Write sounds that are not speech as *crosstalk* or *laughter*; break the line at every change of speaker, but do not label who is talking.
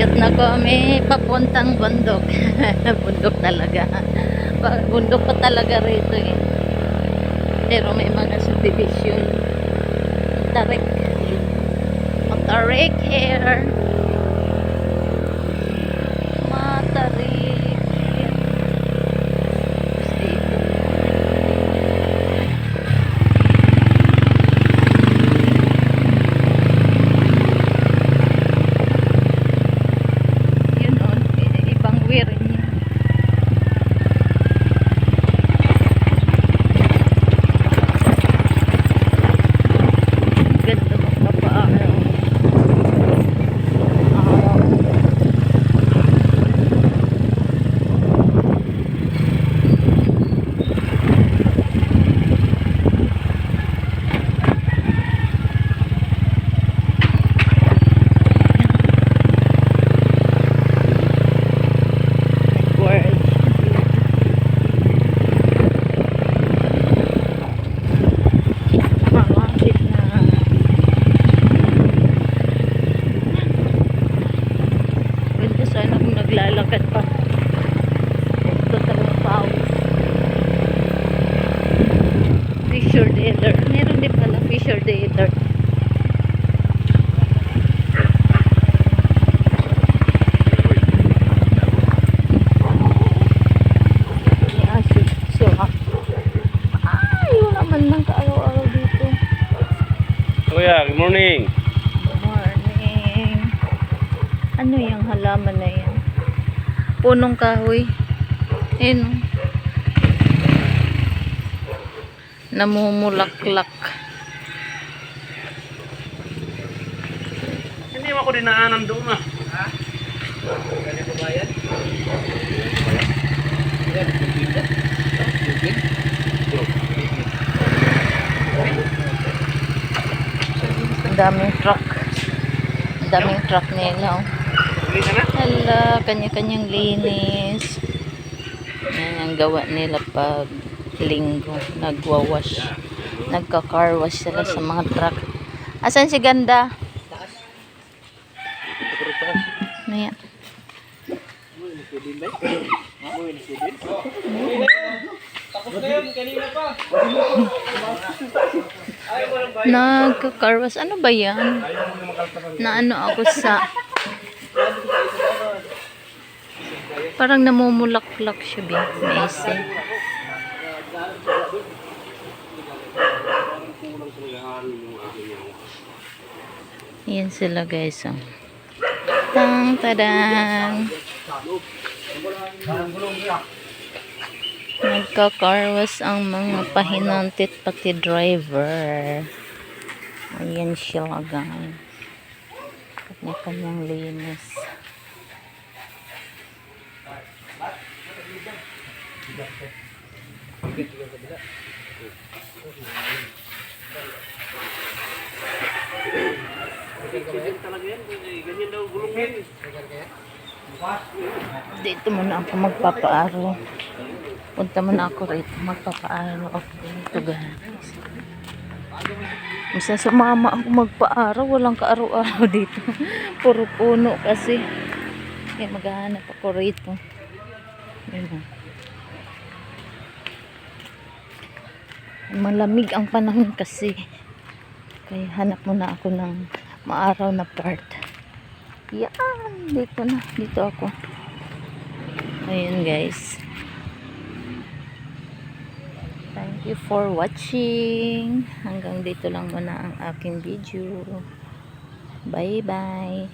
Akyat na kami papuntang bundok. *laughs* bundok talaga. Bundok pa talaga rito eh. Pero may mga subdivision. Tarik. Matarik here.
Good morning.
Good morning. Ano yung halaman na yan? Punong kahoy. Ayun. oh. Namumulaklak.
Hindi mo ako dinaanan doon ah.
Ang daming truck. Daming truck nila. Oh. Hala, kanya-kanyang linis. Yan ang gawa nila pag linggo. Nagwawash. Nagka-car wash sila sa mga truck. Asan si Ganda? Maya. Nagka-car wash. Ano ba yan? Na ano ako sa... Parang namumulaklak siya, Bi. Maise. Yan sila, guys. Oh. Tang, tadang. Nagka-carwas ang mga pahinantit pati driver. Ayan sila, guys. Kanya-kanyang linis. Dito muna ako magpapaaro. Punta muna ako rito. Magpapaaro ako dito guys. Misa sumama ako magpaaro. Walang kaaraw-araw *laughs* dito. Puro puno kasi. Kaya maghahanap ako rito. Na. Malamig ang panahon kasi. Kaya hanap muna ako ng maaraw na part. Yan, dito na. Dito ako. Ayun guys. Thank you for watching. Hanggang dito lang muna ang aking video. Bye bye.